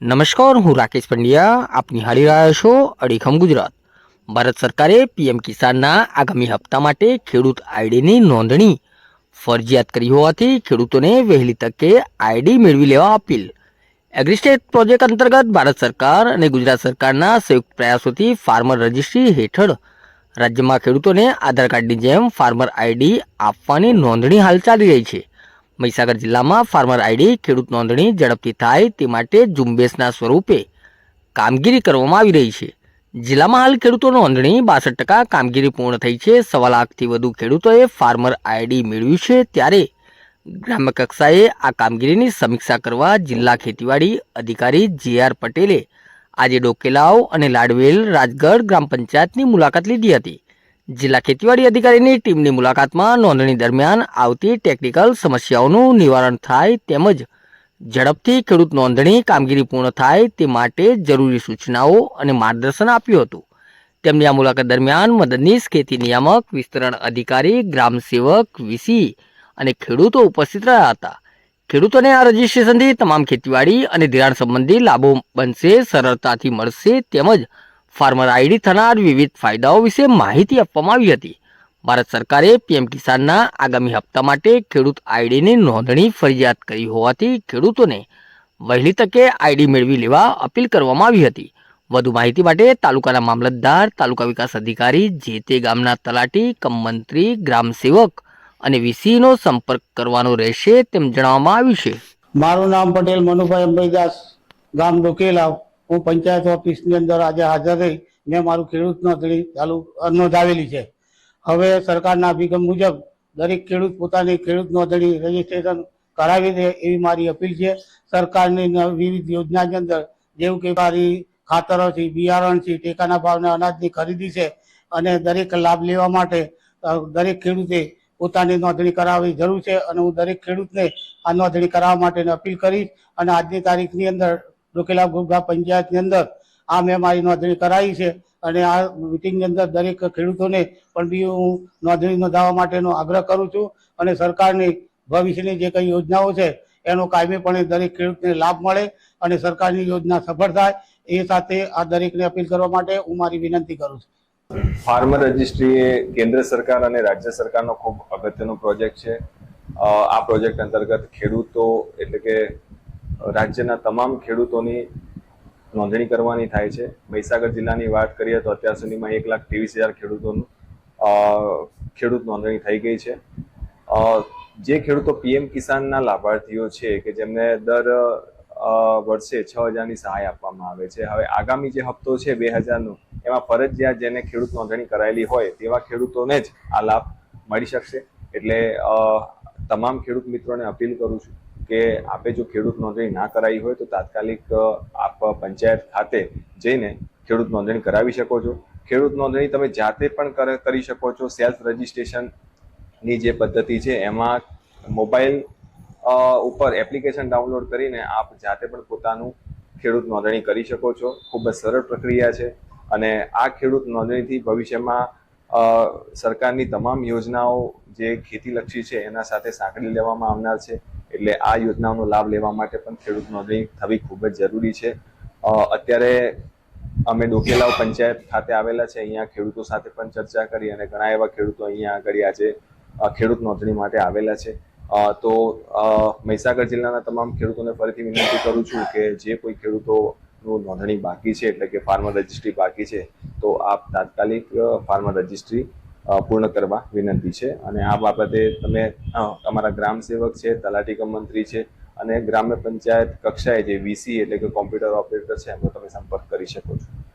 નમસ્કાર, હું રાકેશ પંડ્યા. આપ નિહાળી રહ્યા છો અડીખમ ગુજરાત. ભારત સરકારે પીએમ કિસાનના આગામી હપ્તા માટે ખેડૂત આઈડીની નોંધણી ફરજિયાત કરી હોવાથી ખેડૂતોને વહેલી તકે આઈડી મેળવી લેવા અપીલ. એગ્રીસ્ટેટ પ્રોજેક્ટ અંતર્ગત ભારત સરકાર અને ગુજરાત સરકારના સંયુક્ત પ્રયાસોથી ફાર્મર રજિસ્ટ્રી હેઠળ રાજ્યમાં ખેડૂતોને આધાર કાર્ડની જેમ ફાર્મર આઈડી આપવાની નોંધણી હાલ ચાલી રહી છે. મહીસાગર જિલ્લામાં ફાર્મર આઈડી ખેડૂત નોંધણી ઝડપથી થાય તે માટે ઝુંબેશના સ્વરૂપે કામગીરી કરવામાં આવી રહી છે. જિલ્લામાં હાલ ખેડૂતો નોંધણી બાસઠ ટકા કામગીરી પૂર્ણ થઈ છે. સવા લાખથી વધુ ખેડૂતોએ ફાર્મર આઈડી મેળવ્યું છે. ત્યારે ગ્રામ્ય કક્ષાએ આ કામગીરીની સમીક્ષા કરવા જિલ્લા ખેતીવાડી અધિકારી જે આર પટેલે આજે ડોકેલાવ અને લાડવેલ રાજગઢ ગ્રામ પંચાયતની મુલાકાત લીધી હતી. જિલ્લા ખેતીવાડી અધિકારીની ટીમની મુલાકાતમાં નોંધણી દરમિયાન આવતી ટેકનિકલ સમસ્યાઓનું નિવારણ થાય તેમજ ઝડપથી ખેડૂત નોંધણી કામગીરી પૂર્ણ થાય તે માટે જરૂરી સૂચનાઓ અને માર્ગદર્શન આપ્યું હતું. તેમની આ મુલાકાત દરમિયાન મદદનીશ ખેતી નિયામક, વિસ્તરણ અધિકારી, ગ્રામ સેવક, વીસી અને ખેડૂતો ઉપસ્થિત રહ્યા હતા. ખેડૂતોને આ રજીસ્ટ્રેશનથી તમામ ખેતીવાડી અને ધિરાણ સંબંધી લાભો બનશે, સરળતાથી મળશે તેમજ ફાર્મર આઈડી થનાર વિવિધ ફાયદાઓ વિશે માહિતી આપવામાં આવી હતી. ભારત સરકારે પીએમ કિસાનના આગામી હપ્તા માટે ખેડૂત આઈડીની નોંધણી ફરજિયાત કરી હોવાથી ખેડૂતોને વહેલી તકે આઈડી મેળવી લેવા અપીલ કરવામાં આવી હતી. વધુ માહિતી માટે તાલુકાના મામલતદાર, તાલુકા વિકાસ અધિકારી, જે તે ગામના તલાટી, કમ મંત્રી, ગ્રામ સેવક અને વીસીનો સંપર્ક કરવાનો રહેશે તેમ જણાવવામાં આવ્યું છે. મારું નામ પટેલ મનુભાઈ અંબાઈદાસ ગામ ડોકેલા હું પંચાયત ઓફિસની અંદર આજે હાજર રહી. મેં મારું ખેડૂત નોંધણી ચાલુ નોંધાવેલી છે. હવે સરકારના અભિગમ મુજબ દરેક ખેડૂત પોતાની ખેડૂત નોંધણી રજીસ્ટ્રેશન કરાવી દે એવી મારી અપીલ છે. સરકારની વિવિધ યોજનાની અંદર જેવું કે મારી ખાતરો છે બિયારણ છે ટેકાના ભાવના અનાજની ખરીદી છે અને દરેક લાભ લેવા માટે દરેક ખેડૂતે પોતાની નોંધણી કરાવવી જરૂર છે અને હું દરેક ખેડૂતને આ નોંધણી કરાવવા માટેની અપીલ કરીશ અને આજની તારીખની અંદર ડોકેલા ગ્રામ પંચાયતની અંદર આ મેં મારી નોંધણી કરાવી છે અને આ મિટિંગની અંદર દરેક ખેડૂતોને પણ બી હું નોંધણી નોંધાવવા માટેનો આગ્રહ કરું છું અને સરકારની ભવિષ્યની જે કંઈ યોજનાઓ છે એનો કાયમીપણે દરેક ખેડૂતને લાભ મળે અને સરકારની યોજના સફળ થાય એ સાથે આ દરેકને અપીલ કરવા માટે હું મારી વિનંતી કરું છું. ફાર્મર રજિસ્ટ્રી એ કેન્દ્ર સરકાર અને રાજ્ય સરકારનો ખૂબ અગત્યનો પ્રોજેક્ટ છે. આ પ્રોજેક્ટ અંતર્ગત ખેડૂતો એટલે કે રાજ્યના તમામ ખેડૂતોની નોંધણી કરવાની થાય છે. મહીસાગર જિલ્લાની વાત કરીએ તો અત્યાર સુધીમાં એક લાખ ત્રેવીસ હજાર ખેડૂતોનું ખેડૂત નોંધણી થઈ ગઈ છે. જે ખેડૂતો પીએમ કિસાનના લાભાર્થીઓ છે કે જેમને દર વર્ષે છ હજારની સહાય આપવામાં આવે છે. હવે આગામી જે હપ્તો છે બે હજારનો, એમાં ફરજિયાત જેને ખેડૂત નોંધણી કરાયેલી હોય તેવા ખેડૂતોને જ આ લાભ મળી શકશે. એટલે તમામ ખેડૂત મિત્રોને અપીલ કરું છું કે આપે જો ખેડૂત નોંધણી ના કરાવી હોય તો તાત્કાલિક આપ પંચાયત ખાતે જઈને ખેડૂત નોંધણી કરાવી શકો છો. ખેડૂત નોંધણી તમે જાતે પણ કરી શકો છો. સેલ્ફ રજિસ્ટ્રેશનની જે પદ્ધતિ છે, એમાં મોબાઈલ ઉપર એપ્લિકેશન ડાઉનલોડ કરીને આપ જાતે પણ પોતાનું ખેડૂત નોંધણી કરી શકો છો. ખૂબ જ સરળ પ્રક્રિયા છે અને આ ખેડૂત નોંધણીથી ભવિષ્યમાં સરકારની તમામ યોજનાઓ જે ખેતીલક્ષી છે, એના સાથે સાંકળી લેવામાં આવનાર છે. એટલે આ યોજનાઓનો લાભ લેવા માટે પણ ખેડૂત નોંધણી થવી ખૂબ જ જરૂરી છે. અત્યારે અમે ડોકેલાવ પંચાયત ખાતે આવેલા છે. અહીંયા ખેડૂતો સાથે પણ ચર્ચા કરી અને ઘણા એવા ખેડૂતો અહીંયા આગળ આજે ખેડૂત નોંધણી માટે આવેલા છે. તો મહીસાગર જિલ્લાના તમામ ખેડૂતોને ફરીથી વિનંતી કરું છું કે જે કોઈ ખેડૂતોનું નોંધણી બાકી છે, એટલે કે ફાર્મર રજિસ્ટ્રી બાકી છે, તો આપ તાત્કાલિક ફાર્મર રજિસ્ટ્રી પૂર્ણ કરવા વિનંતી છે. અને આ બાબતે તમે અમારા ગ્રામ સેવક છે, તલાટી મંત્રી છે અને ગ્રામ્ય પંચાયત કક્ષાએ જે વીસી એટલે કે કોમ્પ્યુટર ઓપરેટર છે, એમનો તમે સંપર્ક કરી શકો છો.